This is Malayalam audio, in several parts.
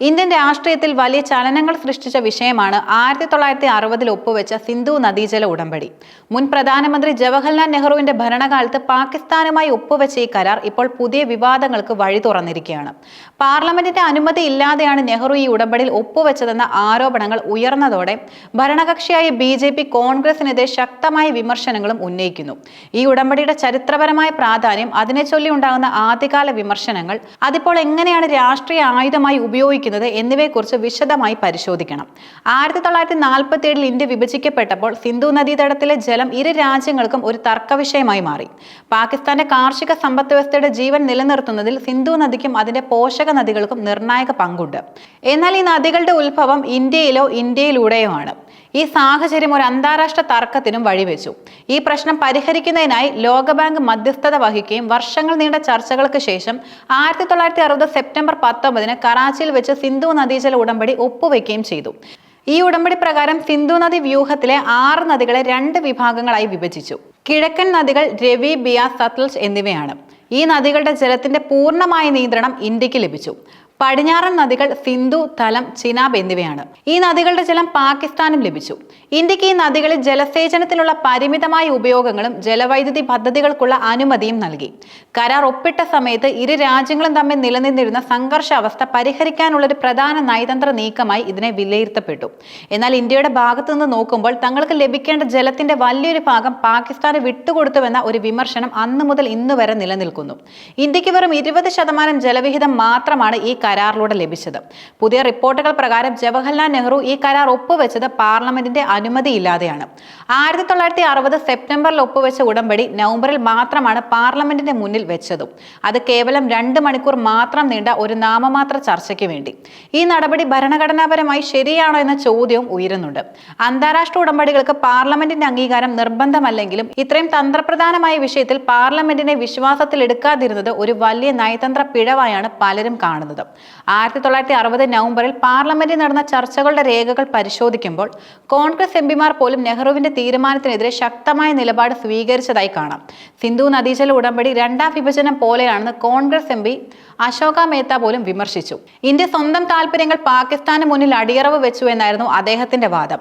ഇന്ത്യൻ രാഷ്ട്രീയത്തിൽ വലിയ ചലനങ്ങൾ സൃഷ്ടിച്ച വിഷയമാണ് ആയിരത്തി തൊള്ളായിരത്തി അറുപതിൽ ഒപ്പുവെച്ച സിന്ധു നദീജല ഉടമ്പടി. മുൻ പ്രധാനമന്ത്രി ജവഹർലാൽ നെഹ്റുവിന്റെ ഭരണകാലത്ത് പാകിസ്ഥാനുമായി ഒപ്പുവെച്ച ഈ കരാർ ഇപ്പോൾ പുതിയ വിവാദങ്ങൾക്ക് വഴി തുറന്നിരിക്കുകയാണ്. പാർലമെന്റിന്റെ അനുമതി ഇല്ലാതെയാണ് നെഹ്റു ഈ ഉടമ്പടിയിൽ ഒപ്പുവെച്ചതെന്ന ആരോപണങ്ങൾ ഉയർന്നതോടെ ഭരണകക്ഷിയായ ബി ജെ പി കോൺഗ്രസിനെതിരെ ശക്തമായ വിമർശനങ്ങളും ഉന്നയിക്കുന്നു. ഈ ഉടമ്പടിയുടെ ചരിത്രപരമായ പ്രാധാന്യം അതിനെ ചൊല്ലി ഉണ്ടാകുന്ന ആദ്യകാല വിമർശനങ്ങൾ അതിപ്പോൾ എങ്ങനെയാണ് രാഷ്ട്രീയ ആയുധമായി ഉപയോഗിക്കുന്നത് എന്നിവയെക്കുറിച്ച് വിശദമായി പരിശോധിക്കണം. ആയിരത്തി തൊള്ളായിരത്തി നാൽപ്പത്തി ഏഴിൽ ഇന്ത്യ വിഭജിക്കപ്പെട്ടപ്പോൾ സിന്ധു നദീതടത്തിലെ ജലം ഇരു രാജ്യങ്ങൾക്കും ഒരു തർക്ക വിഷയമായി മാറി. പാകിസ്ഥാന്റെ കാർഷിക സമ്പദ് വ്യവസ്ഥയുടെ ജീവൻ നിലനിർത്തുന്നതിൽ സിന്ധു നദിക്കും അതിന്റെ പോഷക നദികൾക്കും നിർണായക പങ്കുണ്ട്. എന്നാൽ ഈ നദികളുടെ ഉത്ഭവം ഇന്ത്യയിലോ ഇന്ത്യയിലൂടെയോ ആണ് ഈ സാഹചര്യം ഒരു അന്താരാഷ്ട്ര തർക്കത്തിനും വഴിവെച്ചു. ഈ പ്രശ്നം പരിഹരിക്കുന്നതിനായി ലോകബാങ്ക് മധ്യസ്ഥത വഹിക്കുകയും വർഷങ്ങൾ നീണ്ട ചർച്ചകൾക്ക് ശേഷം ആയിരത്തി തൊള്ളായിരത്തി അറുപത് സെപ്റ്റംബർ പത്തൊമ്പതിന് കറാച്ചിയിൽ വെച്ച് സിന്ധു നദീജല ഉടമ്പടി ഒപ്പുവെക്കുകയും ചെയ്തു. ഈ ഉടമ്പടി പ്രകാരം സിന്ധു നദി വ്യൂഹത്തിലെ ആറ് നദികളെ രണ്ട് വിഭാഗങ്ങളായി വിഭജിച്ചു. കിഴക്കൻ നദികൾ രവി ബിയ സത്ലജ് എന്നിവയാണ്. ഈ നദികളുടെ ജലത്തിന്റെ പൂർണമായ നിയന്ത്രണം ഇന്ത്യയ്ക്ക് ലഭിച്ചു. പടിഞ്ഞാറൻ നദികൾ സിന്ധു തലം ചിനാബ് എന്നിവയാണ്. ഈ നദികളുടെ ജലം പാകിസ്ഥാനും ലഭിച്ചു. ഇന്ത്യയ്ക്ക് ഈ നദികളിൽ ജലസേചനത്തിനുള്ള പരിമിതമായ ഉപയോഗങ്ങളും ജലവൈദ്യുതി പദ്ധതികൾക്കുള്ള അനുമതിയും നൽകി. കരാർ ഒപ്പിട്ട സമയത്ത് ഇരു രാജ്യങ്ങളും തമ്മിൽ നിലനിന്നിരുന്ന സംഘർഷാവസ്ഥ പരിഹരിക്കാനുള്ള ഒരു പ്രധാന നയതന്ത്ര നീക്കമായി ഇതിനെ വിലയിരുത്തപ്പെട്ടു. എന്നാൽ ഇന്ത്യയുടെ ഭാഗത്തു നിന്ന് നോക്കുമ്പോൾ തങ്ങൾക്ക് ലഭിക്കേണ്ട ജലത്തിന്റെ വലിയൊരു ഭാഗം പാകിസ്ഥാന് വിട്ടുകൊടുത്തുവെന്ന ഒരു വിമർശനം അന്നു മുതൽ ഇന്ന് വരെ നിലനിൽക്കുന്നു. ഇന്ത്യയ്ക്ക് വെറും ഇരുപത് ശതമാനം ജലവിഹിതം മാത്രമാണ് ഈ കരാറിലൂടെ ലഭിച്ചത്. പുതിയ റിപ്പോർട്ടുകൾ പ്രകാരം ജവഹർലാൽ നെഹ്റു ഈ കരാർ ഒപ്പുവെച്ചത് പാർലമെന്റിന്റെ അനുമതിയില്ലാതെയാണ്. ആയിരത്തി തൊള്ളായിരത്തി അറുപത് സെപ്റ്റംബറിൽ ഒപ്പുവെച്ച ഉടമ്പടി നവംബറിൽ മാത്രമാണ് പാർലമെന്റിന്റെ മുന്നിൽ വെച്ചതും. അത് കേവലം രണ്ട് മണിക്കൂർ മാത്രം നീണ്ട ഒരു നാമമാത്ര ചർച്ചയ്ക്ക് വേണ്ടി. ഈ നടപടി ഭരണഘടനാപരമായി ശരിയാണോ എന്ന ചോദ്യവും ഉയരുന്നുണ്ട്. അന്താരാഷ്ട്ര ഉടമ്പടികൾക്ക് പാർലമെന്റിന്റെ അംഗീകാരം നിർബന്ധമല്ലെങ്കിലും ഇത്രയും തന്ത്രപ്രധാനമായ വിഷയത്തിൽ പാർലമെന്റിനെ വിശ്വാസത്തിലെടുക്കാതിരുന്നത് ഒരു വലിയ നയതന്ത്ര പിഴവായാണ് പലരും കാണുന്നത്. ആയിരത്തി തൊള്ളായിരത്തി അറുപത് നവംബറിൽ പാർലമെന്റിൽ നടന്ന ചർച്ചകളുടെ രേഖകൾ പരിശോധിക്കുമ്പോൾ കോൺഗ്രസ് എംപിമാർ പോലും നെഹ്റുവിന്റെ തീരുമാനത്തിനെതിരെ ശക്തമായ നിലപാട് സ്വീകരിച്ചതായി കാണാം. സിന്ധു നദീജല ഉടമ്പടി രണ്ടാം വിഭജനം പോലെയാണെന്ന് കോൺഗ്രസ് എം അശോക മേത്ത പോലും വിമർശിച്ചു. ഇന്ത്യ സ്വന്തം താല്പര്യങ്ങൾ പാകിസ്ഥാന് മുന്നിൽ അടിയറവ് വെച്ചു എന്നായിരുന്നു അദ്ദേഹത്തിന്റെ വാദം.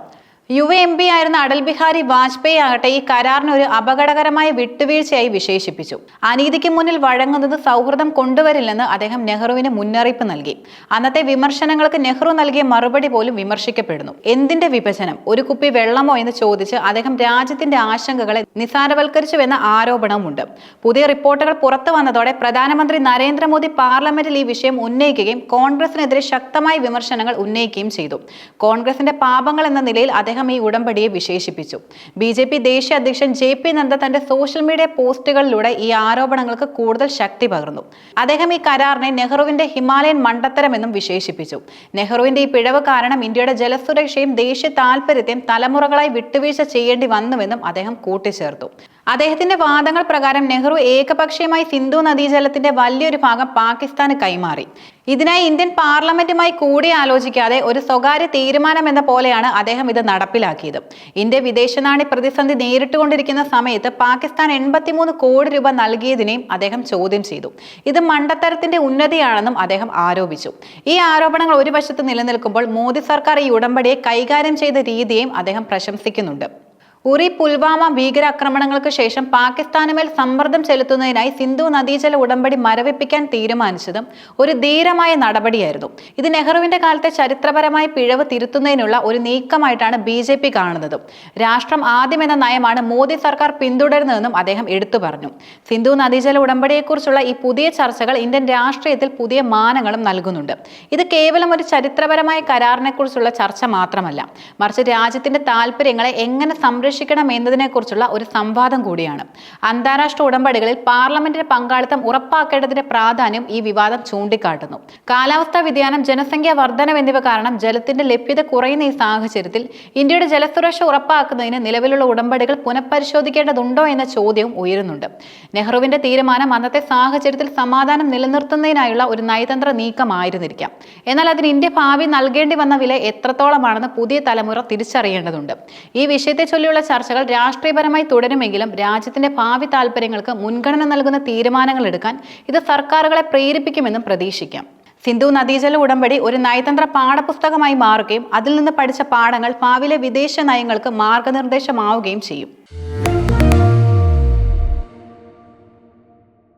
യുവ എം പി ആയിരുന്ന അടൽ ബിഹാരി വാജ്പേയി ആകട്ടെ ഈ കരാറിനെ ഒരു അപകടകരമായ വിട്ടുവീഴ്ചയായി വിശേഷിപ്പിച്ചു. അനീതിക്ക് മുന്നിൽ വഴങ്ങുന്നത് സൗഹൃദം കൊണ്ടുവരില്ലെന്ന് അദ്ദേഹം നെഹ്റുവിന് മുന്നറിയിപ്പ് നൽകി. അന്നത്തെ വിമർശനങ്ങൾക്ക് നെഹ്റു നൽകിയ മറുപടി പോലും വിമർശിക്കപ്പെടുന്നു. എന്തിന്റെ വിഭജനം? ഒരു കുപ്പി വെള്ളമോ എന്ന് ചോദിച്ച് അദ്ദേഹം രാജ്യത്തിന്റെ ആശങ്കകളെ നിസാരവൽക്കരിച്ചുവെന്ന ആരോപണവുമുണ്ട്. പുതിയ റിപ്പോർട്ടുകൾ പുറത്തു വന്നതോടെ പ്രധാനമന്ത്രി നരേന്ദ്രമോദി പാർലമെന്റിൽ ഈ വിഷയം ഉന്നയിക്കുകയും കോൺഗ്രസിനെതിരെ ശക്തമായ വിമർശനങ്ങൾ ഉന്നയിക്കുകയും ചെയ്തു. കോൺഗ്രസിന്റെ പാപങ്ങൾ എന്ന നിലയിൽ അദ്ദേഹം ഈ ഉടമ്പടിയെ വിശേഷിപ്പിച്ചു. ബി ജെ പി ദേശീയ അധ്യക്ഷൻ ജെ പി നദ്ദ തന്റെ സോഷ്യൽ മീഡിയ പോസ്റ്റുകളിലൂടെ ഈ ആരോപണങ്ങൾക്ക് കൂടുതൽ ശക്തി പകർന്നു. അദ്ദേഹം ഈ കരാറിനെ നെഹ്റുവിന്റെ ഹിമാലയൻ മണ്ടത്തരമെന്നും വിശേഷിപ്പിച്ചു. നെഹ്റുവിന്റെ ഈ പിഴവ് കാരണം ഇന്ത്യയുടെ ജലസുരക്ഷയും ദേശീയ താൽപര്യത്തെയും തലമുറകളായി വിട്ടുവീഴ്ച ചെയ്യേണ്ടി വന്നുവെന്നും അദ്ദേഹം കൂട്ടിച്ചേർത്തു. അദ്ദേഹത്തിന്റെ വാദങ്ങൾ പ്രകാരം നെഹ്റു ഏകപക്ഷീയമായി സിന്ധു നദീജലത്തിന്റെ വലിയൊരു ഭാഗം പാകിസ്ഥാന് കൈമാറി. ഇതിനായി ഇന്ത്യൻ പാർലമെന്റുമായി കൂടിയാലോചിക്കാതെ ഒരു സ്വകാര്യ തീരുമാനം എന്ന പോലെയാണ് അദ്ദേഹം ഇത് നടപ്പിലാക്കിയത്. ഇന്ത്യ വിദേശനാണി പ്രതിസന്ധി നേരിട്ടുകൊണ്ടിരിക്കുന്ന സമയത്ത് പാകിസ്ഥാൻ എൺപത്തിമൂന്ന് കോടി രൂപ നൽകിയതിനെയും അദ്ദേഹം ചോദ്യം ചെയ്തു. ഇത് മണ്ടത്തരത്തിന്റെ ഉന്നതിയാണെന്നും അദ്ദേഹം ആരോപിച്ചു. ഈ ആരോപണങ്ങൾ ഒരു വശത്ത് നിലനിൽക്കുമ്പോൾ മോദി സർക്കാർ ഈ ഉടമ്പടിയെ കൈകാര്യം ചെയ്ത രീതിയെയും അദ്ദേഹം പ്രശംസിക്കുന്നുണ്ട്. ഉറി പുൽവാമ ഭീകരാക്രമണങ്ങൾക്ക് ശേഷം പാകിസ്ഥാനുമേൽ സമ്മർദ്ദം ചെലുത്തുന്നതിനായി സിന്ധു നദീജല ഉടമ്പടി മരവിപ്പിക്കാൻ തീരുമാനിച്ചതും ഒരു ധീരമായ നടപടിയായിരുന്നു. ഇത് നെഹ്റുവിന്റെ കാലത്തെ ചരിത്രപരമായ പിഴവ് തിരുത്തുന്നതിനുള്ള ഒരു നീക്കമായിട്ടാണ് ബി ജെ പി കാണുന്നത്. രാഷ്ട്രം ആദ്യമെന്ന നയമാണ് മോദി സർക്കാർ പിന്തുടരുന്നതെന്നും അദ്ദേഹം എടുത്തു പറഞ്ഞു. സിന്ധു നദീജല ഉടമ്പടിയെക്കുറിച്ചുള്ള ഈ പുതിയ ചർച്ചകൾ ഇന്ത്യൻ രാഷ്ട്രീയത്തിൽ പുതിയ മാനങ്ങളും നൽകുന്നുണ്ട്. ഇത് കേവലം ഒരു ചരിത്രപരമായ കരാറിനെക്കുറിച്ചുള്ള ചർച്ച മാത്രമല്ല മറിച്ച് രാജ്യത്തിന്റെ താല്പര്യങ്ങളെ എങ്ങനെ സംരക്ഷിക്കും സംരക്ഷിക്കണം എന്നതിനെക്കുറിച്ചുള്ള ഒരു സംവാദം കൂടിയാണ്. അന്താരാഷ്ട്ര ഉടമ്പടികളിൽ പാർലമെന്റിന്റെ പങ്കാളിത്തം ഉറപ്പാക്കേണ്ടതിന്റെ പ്രാധാന്യം ഈ വിവാദം ചൂണ്ടിക്കാട്ടുന്നു. കാലാവസ്ഥാ വ്യതിയാനം ജനസംഖ്യാ വർധനം എന്നിവ കാരണം ജലത്തിന്റെ ലഭ്യത കുറയുന്ന ഈ സാഹചര്യത്തിൽ ഇന്ത്യയുടെ ജലസുരക്ഷ ഉറപ്പാക്കുന്നതിന് നിലവിലുള്ള ഉടമ്പടികൾ പുനഃപരിശോധിക്കേണ്ടതുണ്ടോ എന്ന ചോദ്യവും ഉയരുന്നുണ്ട്. നെഹ്റുവിന്റെ തീരുമാനം അന്നത്തെ സാഹചര്യത്തിൽ സമാധാനം നിലനിർത്തുന്നതിനായുള്ള ഒരു നയതന്ത്ര നീക്കമായിരുന്നിരിക്കാം. എന്നാൽ അതിന് ഇന്ത്യ ഭാവി നൽകേണ്ടി വന്ന വില എത്രത്തോളമാണെന്ന് പുതിയ തലമുറ തിരിച്ചറിയേണ്ടതുണ്ട്. ഈ വിഷയത്തെ ചൊല്ലിയുള്ള ചർച്ചകൾ രാഷ്ട്രീയപരമായി തുടരുമെങ്കിലും രാജ്യത്തിന്റെ ഭാവി താൽപര്യങ്ങൾക്ക് മുൻഗണന നൽകുന്ന തീരുമാനങ്ങൾ എടുക്കാൻ ഇത് സർക്കാരുകളെ പ്രേരിപ്പിക്കുമെന്നും പ്രതീക്ഷിക്കാം. സിന്ധു നദീജല ഉടമ്പടി ഒരു നയതന്ത്ര പാഠപുസ്തകമായി മാറുകയും അതിൽ നിന്ന് പഠിച്ച പാഠങ്ങൾ ഭാവിയിലെ വിദേശ നയങ്ങൾക്ക് മാർഗനിർദ്ദേശമാവുകയും ചെയ്യും.